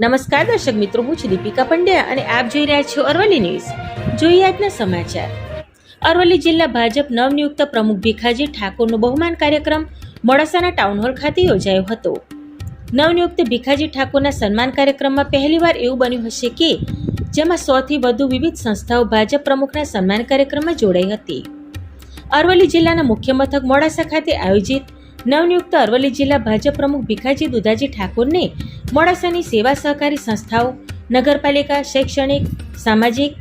નમસ્કાર દર્શક મિત્રો, હું છું દીપિકા પંડ્યા અને આપ જોઈ રહ્યા છો અરવલ્લી ન્યૂઝ. જોઈએ આજના સમાચાર. અરવલ્લી જિલ્લા ભાજપ નવનિયુક્ત પ્રમુખ ભીખાજી ઠાકોરનો બહુમાન કાર્યક્રમ મોડાસાના ટાઉન હોલ ખાતે યોજાયો હતો. નવનિયુક્ત ભીખાજી ઠાકોરના સન્માન કાર્યક્રમમાં પહેલીવાર એવું બન્યું હશે કે જેમાં સોથી વધુ વિવિધ સંસ્થાઓ ભાજપ પ્રમુખના સન્માન કાર્યક્રમમાં જોડાઈ હતી. અરવલ્લી જિલ્લાના મુખ્ય મથક મોડાસા ખાતે આયોજિત નવનિયુક્ત અરવલ્લી જિલ્લા ભાજપ પ્રમુખ ભીખાજી દુધાજી ઠાકોરને મોડાસાની સેવા સહકારી સંસ્થાઓ, નગરપાલિકા, શૈક્ષણિક, સામાજિક,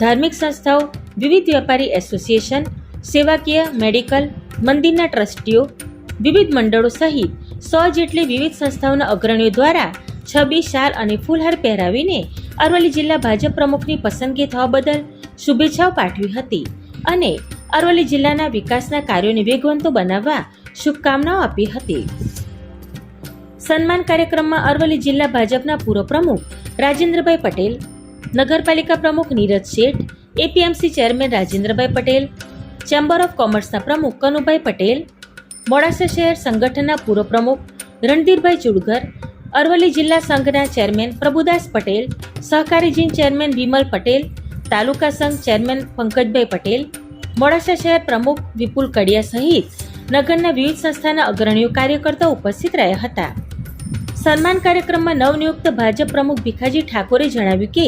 ધાર્મિક સંસ્થાઓ, વિવિધ વેપારી એસોસિએશન, સેવાકીય, મેડિકલ, મંદિરના ટ્રસ્ટીઓ, વિવિધ મંડળો સહિત સો જેટલી વિવિધ સંસ્થાઓના અગ્રણીઓ દ્વારા છબી, શાલ અને ફૂલહાર પહેરાવીને અરવલ્લી જિલ્લા ભાજપ પ્રમુખની પસંદગી થવા બદલ શુભેચ્છાઓ પાઠવી હતી. અને અરવલ્લી જિલ્લાના વિકાસના કાર્યોને વેગવંતો બનાવવા શુભકામનાઓ આપી હતી. સન્માન કાર્યક્રમમાં અરવલ્લી જિલ્લા ભાજપના પૂર્વ પ્રમુખ રાજેન્દ્રભાઈ પટેલ, નગરપાલિકા પ્રમુખ Niraj Sheth, APMC chairman Rajendrabhai Patel, chamber of કોમર્સના પ્રમુખ કનુભાઈ પટેલ, મોડાસા શહેર સંગઠનના પૂર્વ પ્રમુખ રણધીરભાઈ ચુડગર અરવલ્લી જિલ્લા સંઘના ચેરમેન પ્રભુદાસ પટેલ, સહકારી જીન ચેરમેન વિમલ પટેલ, તાલુકા સંઘ ચેરમેન પંકજભાઈ પટેલ, મોડાસા શહેર પ્રમુખ વિપુલ કડિયા સહિત નગરના વિવિધ સંસ્થાના અગ્રણીઓ કાર્યકર્તા ઉપસ્થિત રહ્યા હતા. સન્માન કાર્યક્રમમાં નવનિયુક્ત ભાજપ પ્રમુખ ભીખાજી ઠાકોરે જણાવ્યું કે,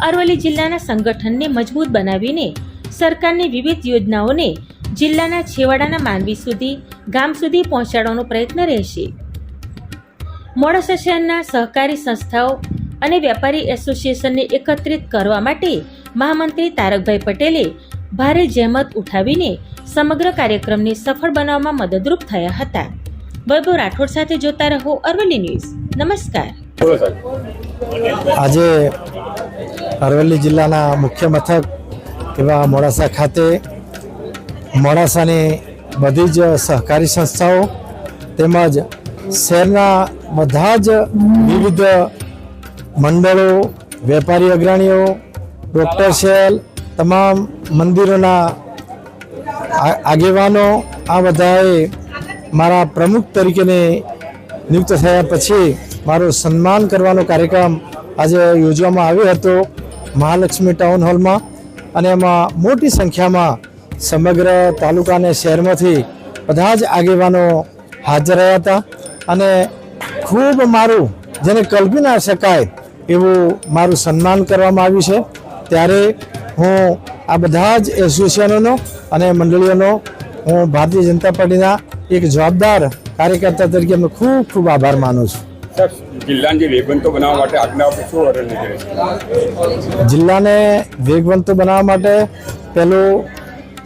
અરવલ્લી જિલ્લાના સંગઠનને મજબૂત બનાવીને સરકારની વિવિધ યોજનાઓને જિલ્લાના છેવાડાના માનવી સુધી, ગામ સુધી પહોંચાડવાનો પ્રયત્ન રહેશે. મોડાસા શહેરના સહકારી સંસ્થાઓ અને વેપારી એસોસિએશનને એકત્રિત કરવા માટે મહામંત્રી તારકભાઈ પટેલે ભારે જહેમત ઉઠાવીને સમગ્ર કાર્યક્રમને સફળ બનાવવામાં મદદરૂપ થયા હતા. વૈભવ રાઠોડ સાથે જોતા રહો અરવલ્લી ન્યૂઝ. નમસ્કાર. આજે અરવલ્લી જિલ્લાના મુખ્ય મથક એવા મોડાસા ખાતે મોડાસાની બધી જ સહકારી સંસ્થાઓ તેમજ શહેરના બધા જ વિવિધ મંડળો, વેપારી અગ્રણીઓ, ડૉક્ટર શેલ, તમામ મંદિરોના આગેવાનો આ બધાએ મારા પ્રમુખ તરીકેને નિયુક્ત થયા પછી મારું સન્માન કરવાનો કાર્યક્રમ આજે યોજવામાં આવ્યો હતો મહાલક્ષ્મી ટાઉન હોલમાં. અને એમાં મોટી સંખ્યામાં સમગ્ર તાલુકા અને શહેરમાંથી બધા જ આગેવાનો હાજર રહ્યા હતા. અને ખૂબ મારું, જેને કલ્પી ના શકાય, એવું મારું સન્માન કરવામાં આવ્યું છે. ત્યારે હું આ બધા જ એસોસિએશનોનો અને મંડળીઓનો હું ભારતીય જનતા પાર્ટીના એક જવાબદાર કાર્યકર્તા તરીકે એમનો ખૂબ ખૂબ આભાર માનું છું. જિલ્લાને વેગવંતો બનાવવા માટે શું જિલ્લાને વેગવંતો બનાવવા માટે પહેલું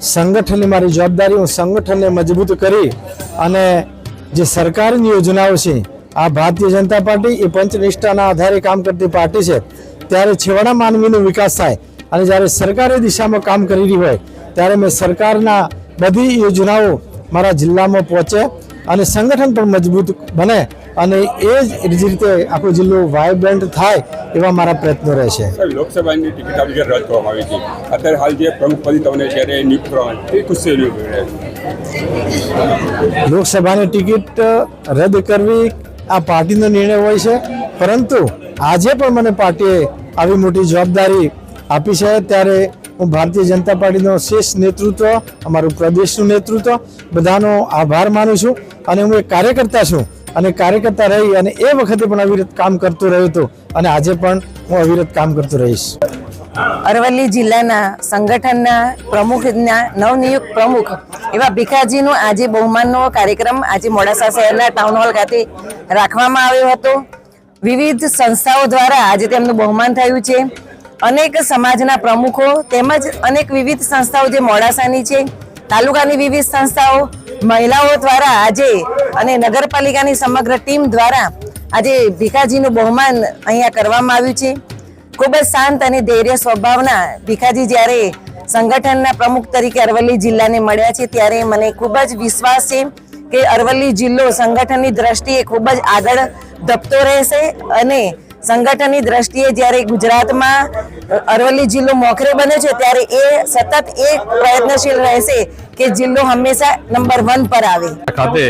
સંગઠનની મારી જવાબદારી હું સંગઠનને મજબૂત કરી અને જે સરકારની યોજનાઓ છે આ ભારતીય જનતા પાર્ટી એ પંચનિષ્ઠાના આધારે કામ કરતી પાર્ટી છે ત્યારે છેવાડા માનવીનો વિકાસ થાય અને જ્યારે સરકારે દિશામાં કામ કરી રહી હોય ત્યારે મેં સરકારના બધી યોજનાઓ મારા જિલ્લામાં પહોંચે અને સંગઠન પણ મજબૂત બને અને એ જ રીતે આખો જિલ્લો વાયબ્રન્ટ થાય એવા મારા પ્રયત્નો રહેશે લોકસભાની ટિકિટ જે રદ કરવામાં આવી હતી. અત્યારે હાલ જે પ્રમુખ પદ તમને જ્યારે નિયુક્ત કરવામાં એ ખુશી લોકસભાની ટિકિટ રદ કરવી આ પાર્ટીનો નિર્ણય હોય છે પરંતુ આજે પણ મને પાર્ટીએ આવી મોટી જવાબદારી આપી છે. ત્યારે હું ભારતીય જનતા પાર્ટીનો શ્રેષ્ઠ નેતૃત્વ, અમારું પ્રદેશનું નેતૃત્વ, બધાનો આભાર માનું છું. અને હું એક કાર્યકર્તા છું. અને કાર્યકર્તા રહી અને એ વખતે પણ અવિરત કામ કરતો રહ્યો હતો. અને આજે પણ હું અવિરત કામ કરતો રહીશ. અરવલ્લી જિલ્લાના સંગઠનના પ્રમુખના નવનિયુક્ત પ્રમુખ એવા ભીખાજીનો આજે બહુમાનનો કાર્યક્રમ આજે મોડાસા શહેરના ટાઉન હોલ ખાતે રાખવામાં આવ્યો હતો. વિવિધ સંસ્થાઓ દ્વારા આજે તેમનું બહુમાન થયું છે. અનેક સમાજના પ્રમુખો તેમજ અનેક વિવિધ સંસ્થાઓ જે મોડાસાની છે, તાલુકાની વિવિધ સંસ્થાઓ, મહિલાઓ દ્વારા આજે અને નગરપાલિકાની સમગ્ર ટીમ દ્વારા આજે ભીખાજીનું બહુમાન અહીંયા કરવામાં આવ્યું છે. ખૂબ જ શાંત અને ધૈર્ય સ્વભાવના ભીખાજી જ્યારે સંગઠનના પ્રમુખ તરીકે અરવલ્લી જિલ્લાને મળ્યા છે, ત્યારે મને ખૂબ જ વિશ્વાસ છે કે અરવલ્લી જિલ્લો સંગઠનની દ્રષ્ટિએ ખૂબ જ આગળ ધપતો રહેશે અને સંગઠનની દ્રષ્ટિએ જ્યારે ગુજરાતમાં અરવલ્લી જિલ્લો મોખરે બન્યો છે, ત્યારે એ સતત એ પ્રયત્નશીલ રહેશે કે જિલ્લો હંમેશા નંબર વન પર આવે. ખાતે,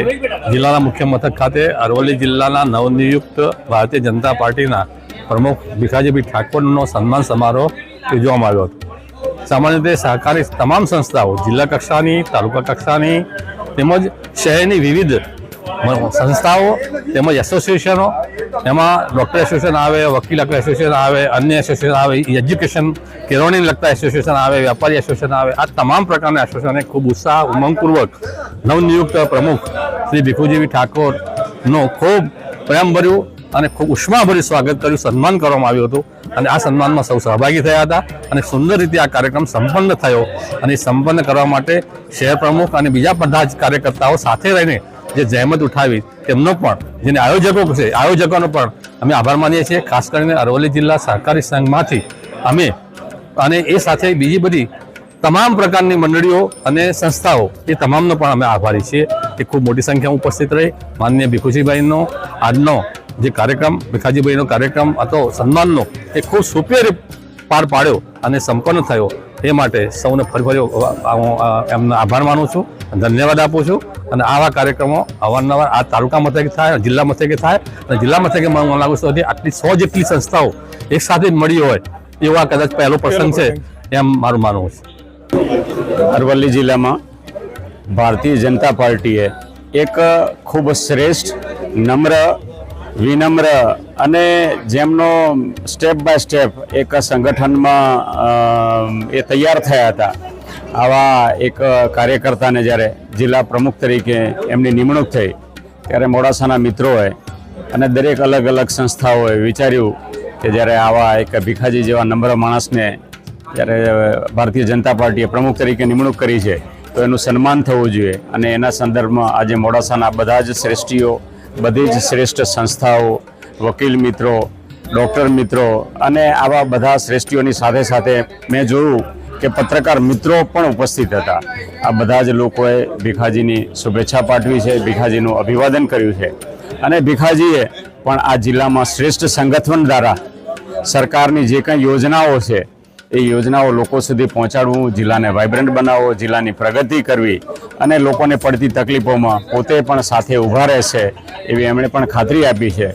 જિલ્લાના મુખ્ય મથક ખાતે અરવલ્લી જિલ્લાના નવનિયુક્ત ભારતીય જનતા પાર્ટીના પ્રમુખ ભીખાજીભાઈ ઠાકોરનો સન્માન સમારોહ યોજવામાં આવ્યો હતો. સામાન્ય રીતે સહકારી તમામ સંસ્થાઓ, જિલ્લા કક્ષાની, તાલુકા કક્ષાની તેમજ શહેરની વિવિધ સંસ્થાઓ, તેમજ એસોસિએશનો એમાં ડૉક્ટર એસોસિએશન આવે, વકીલ એસોસિએશન આવે, અન્ય એસોસિએશન આવે એજ્યુકેશન કેળવણીને લગતા એસોસિએશન આવે વેપારી એસોસિએશન આવે, આ તમામ પ્રકારના એસોસિએશને ખૂબ ઉત્સાહ, ઉમંગપૂર્વક નવનિયુક્ત પ્રમુખ શ્રી ભીખુજીવી ઠાકોરનો ખૂબ પ્રેમભર્યું અને ખૂબ ઉષ્માભર્યું સ્વાગત કર્યું, સન્માન કરવામાં આવ્યું હતું. અને આ સન્માનમાં સૌ સહભાગી થયા હતા અને સુંદર રીતે આ કાર્યક્રમ સંપન્ન થયો. અને સંપન્ન કરવા માટે શહેર પ્રમુખ અને બીજા બધા જ કાર્યકર્તાઓ સાથે રહીને જે જહેમત ઉઠાવી તેમનો પણ, જેને આયોજકો છે, આયોજકોનો પણ અમે આભાર માનીએ છીએ. ખાસ કરીને અરવલ્લી જિલ્લા સહકારી સંઘમાંથી અમે અને એ સાથે બીજી બધી તમામ પ્રકારની મંડળીઓ અને સંસ્થાઓ, એ તમામનો પણ અમે આભારી છીએ. એ ખૂબ મોટી સંખ્યામાં ઉપસ્થિત રહી. માનનીય ભીખુજીભાઈનો આજનો જે કાર્યક્રમ, ભીખાજીભાઈનો કાર્યક્રમ હતો, સન્માનનો, એ ખૂબ સુપેર પાર પાડ્યો અને સંપન્ન થયો. એ માટે સૌને ફરી ફરી હું એમનો આભાર માનું છું. ધન્યવાદ આપું છું. અને આવા કાર્યક્રમો અવારનવાર આ તાલુકા મથકે થાય જિલ્લા મથકે થાય. અને જિલ્લા મથકે મને લાગુ છે આટલી સો જેટલી સંસ્થાઓ એક સાથે જ મળી હોય એવા કદાચ પહેલો પ્રસંગ છે એમ મારું માનવું છે. અરવલ્લી જિલ્લામાં ભારતીય જનતા પાર્ટીએ એક ખૂબ શ્રેષ્ઠ નમ્ર વિનમ્ર અને જેમનો સ્ટેપ બાય સ્ટેપ એક સંગઠનમાં એ તૈયાર થયા હતા. આવા એક કાર્યકર્તાને જ્યારે જિલ્લા પ્રમુખ તરીકે એમની નિમણૂક થઈ, ત્યારે મોડાસાના મિત્રોએ અને દરેક અલગ અલગ સંસ્થાઓએ વિચાર્યું કે જ્યારે આવા એક ભીખાજી જેવા નમ્ર માણસને જ્યારે ભારતીય જનતા પાર્ટીએ પ્રમુખ તરીકે નિમણૂક કરી છે, તો એનું સન્માન થવું જોઈએ. અને એના સંદર્ભમાં આજે મોડાસાના બધા જ શ્રેષ્ઠીઓ બધી જ શ્રેષ્ઠ સંસ્થાઓ, વકીલ મિત્રો, ડૉક્ટર મિત્રો અને આવા બધા શ્રેષ્ઠીઓની સાથે સાથે મેં જોયું કે પત્રકાર મિત્રો પણ ઉપસ્થિત હતા. આ બધા જ લોકોએ ભીખાજીની શુભેચ્છા પાઠવી છે, ભીખાજીનું અભિવાદન કર્યું છે. અને ભીખાજીએ પણ આ જિલ્લામાં શ્રેષ્ઠ સંગઠન દ્વારા સરકારની જે કંઈ યોજનાઓ છે એ યોજનાઓ લોકો સુધી પહોંચાડવું, જિલ્લાને વાઇબ્રન્ટ બનાવવો, જિલ્લાની પ્રગતિ કરવી અને લોકોને પડતી તકલીફોમાં પોતે પણ સાથે ઊભા રહેશે એવી એમણે પણ ખાતરી આપી છે.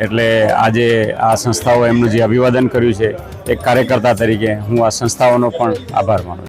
એટલે આજે આ સંસ્થાઓ એમનું જે અભિવાદન કર્યું છે, એક કાર્યકર્તા તરીકે હું આ સંસ્થાઓનો પણ આભાર માનું